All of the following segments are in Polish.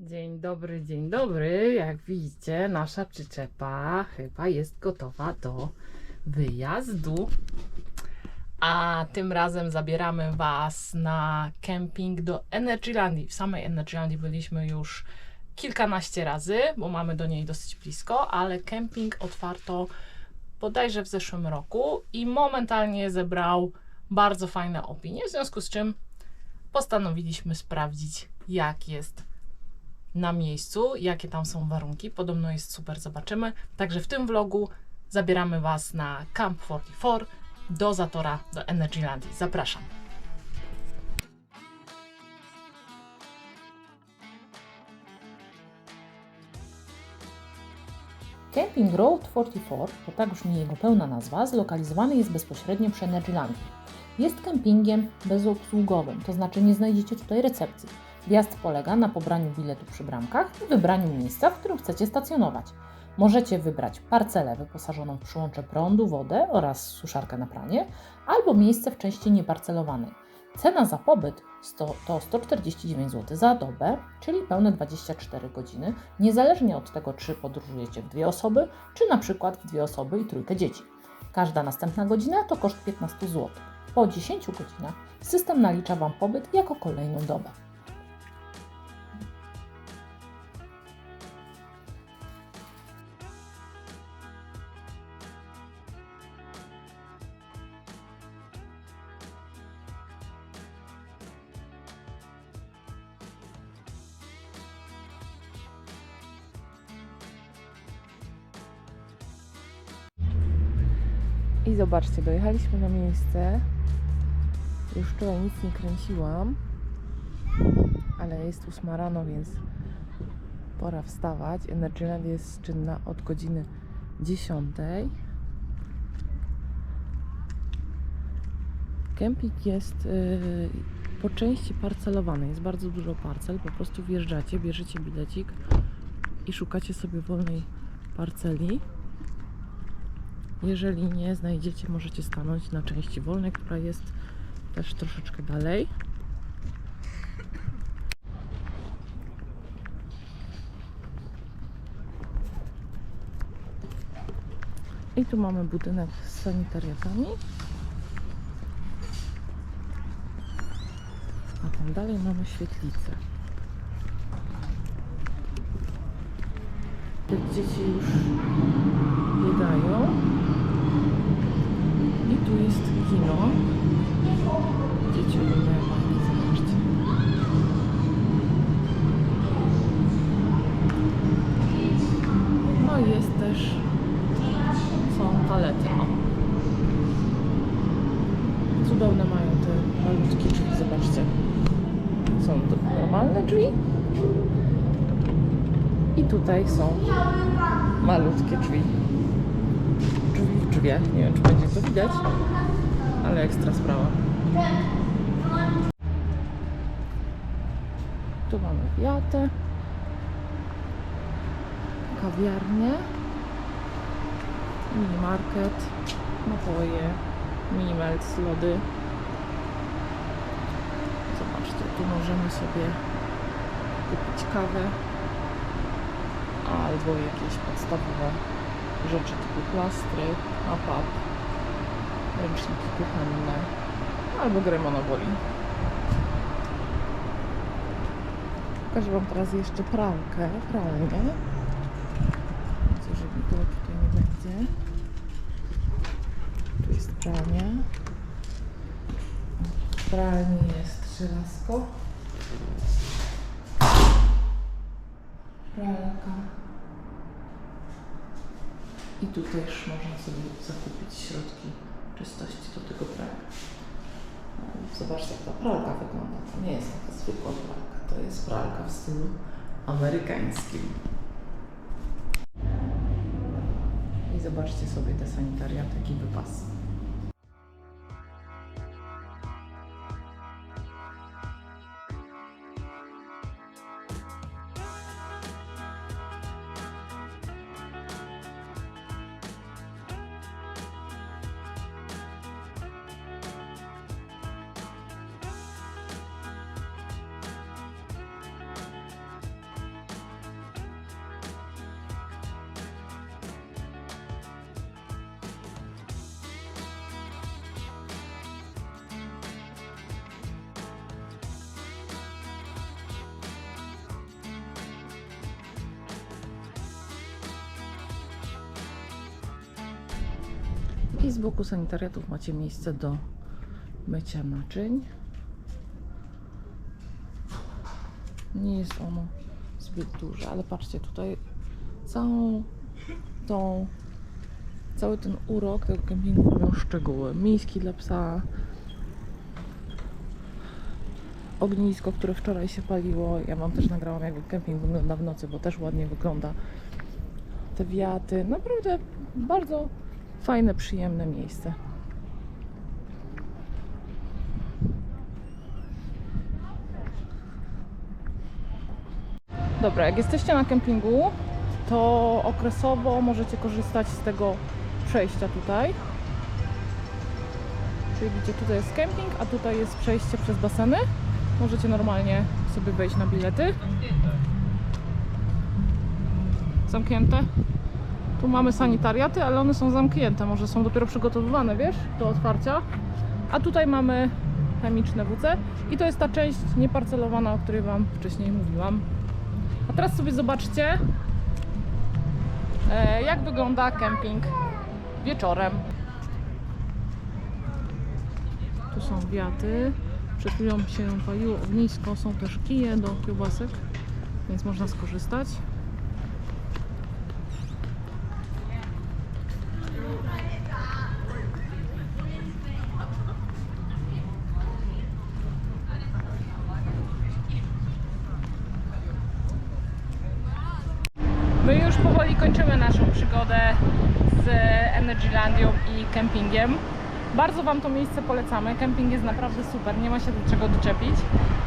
Dzień dobry, dzień dobry. Jak widzicie, nasza przyczepa chyba jest gotowa do wyjazdu. A tym razem zabieramy Was na kemping do Energylandii. W samej Energylandii byliśmy już kilkanaście razy, bo mamy do niej dosyć blisko, ale kemping otwarto bodajże w zeszłym roku i momentalnie zebrał bardzo fajne opinie, w związku z czym postanowiliśmy sprawdzić, jak jest na miejscu, jakie tam są warunki. Podobno jest super, zobaczymy. Także w tym vlogu zabieramy Was na Camp 44 do Zatora, do Energylandii. Zapraszam. Camping Road 44, to tak brzmi jego pełna nazwa, zlokalizowany jest bezpośrednio przy Energylandii. Jest kempingiem bezobsługowym, to znaczy nie znajdziecie tutaj recepcji. Wjazd polega na pobraniu biletu przy bramkach i wybraniu miejsca, w którym chcecie stacjonować. Możecie wybrać parcelę wyposażoną w przyłącze prądu, wodę oraz suszarkę na pranie, albo miejsce w części nieparcelowanej. Cena za pobyt to 149 zł za dobę, czyli pełne 24 godziny, niezależnie od tego, czy podróżujecie w dwie osoby, czy na przykład w dwie osoby i trójkę dzieci. Każda następna godzina to koszt 15 zł. Po 10 godzinach system nalicza Wam pobyt jako kolejną dobę. I zobaczcie, dojechaliśmy na miejsce. Już wczoraj nic nie kręciłam, ale jest 8 rano, więc pora wstawać. Energyland jest czynna od godziny 10. Kemping jest yy, po części parcelowany. Jest bardzo dużo parcel. Po prostu wjeżdżacie, bierzecie bilecik i szukacie sobie wolnej parceli. Jeżeli nie znajdziecie, możecie stanąć na części wolnej, która jest też troszeczkę dalej. I tu mamy budynek z sanitariatami. A tam dalej mamy świetlicę. Dzieci już biegają. Kino. Dzieci oglądają bajki, zobaczcie. No i jest też, są toalety, o. Cudowne mają te malutkie drzwi, zobaczcie. Są normalne drzwi. I tutaj są malutkie drzwi. Drzwi w drzwiach. Nie wiem, czy będzie to widać, ale ekstra sprawa. Tu mamy wiatę, kawiarnię, minimarket, napoje, minimelc, lody. Zobaczcie, tu możemy sobie kupić kawę. Albo jakieś podstawowe rzeczy typu plastry, apap, ręczniki kuchenne albo grę Monopoly. Pokażę Wam teraz jeszcze pralkę, pralnię. Widzę, że nikogo tutaj nie będzie. Tu jest pralnia. W pralni jest żelazko. Pralka. I tu też można sobie zakupić środki czystości do tego prania. No, Zobaczcie, jak ta pralka wygląda. To nie jest taka zwykła pralka. To jest pralka w stylu amerykańskim. I zobaczcie sobie te sanitariaty, jaki wypas. I z boku sanitariatów macie miejsce do mycia naczyń. Nie jest ono zbyt duże, ale patrzcie tutaj całą tą cały ten urok tego kempingu robią szczegóły. Miejski dla psa, ognisko, które wczoraj się paliło. Ja wam też nagrałam, jak kemping wygląda w nocy, bo też ładnie wygląda. Te wiaty, naprawdę bardzo fajne, przyjemne miejsce. Dobra, jak jesteście na kempingu, to okresowo możecie korzystać z tego przejścia tutaj. Czyli widzicie, tutaj jest kemping, a tutaj jest przejście przez baseny. Możecie normalnie sobie wejść na bilety. Zamknięte. Tu mamy sanitariaty, ale one są zamknięte. Może są dopiero przygotowywane, wiesz, do otwarcia. A tutaj mamy chemiczne WC i to jest ta część nieparcelowana, o której Wam wcześniej mówiłam. A teraz sobie zobaczcie, e, jak wygląda kemping wieczorem. Tu są wiaty. Przed chwilą się paliło ognisko. Są też kije do kiełbasek, więc można skorzystać. Powoli kończymy naszą przygodę z Energylandią i kempingiem. Bardzo Wam to miejsce polecamy. Kemping jest naprawdę super, nie ma się do czego doczepić.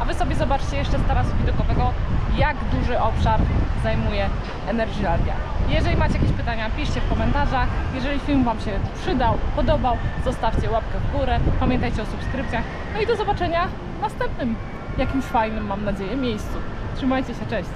A Wy sobie zobaczcie jeszcze z tarasu widokowego, jak duży obszar zajmuje Energylandia. Jeżeli macie jakieś pytania, piszcie w komentarzach. Jeżeli film Wam się przydał, podobał, zostawcie łapkę w górę. Pamiętajcie o subskrypcjach. No i do zobaczenia w następnym, jakimś fajnym, mam nadzieję, miejscu. Trzymajcie się, cześć!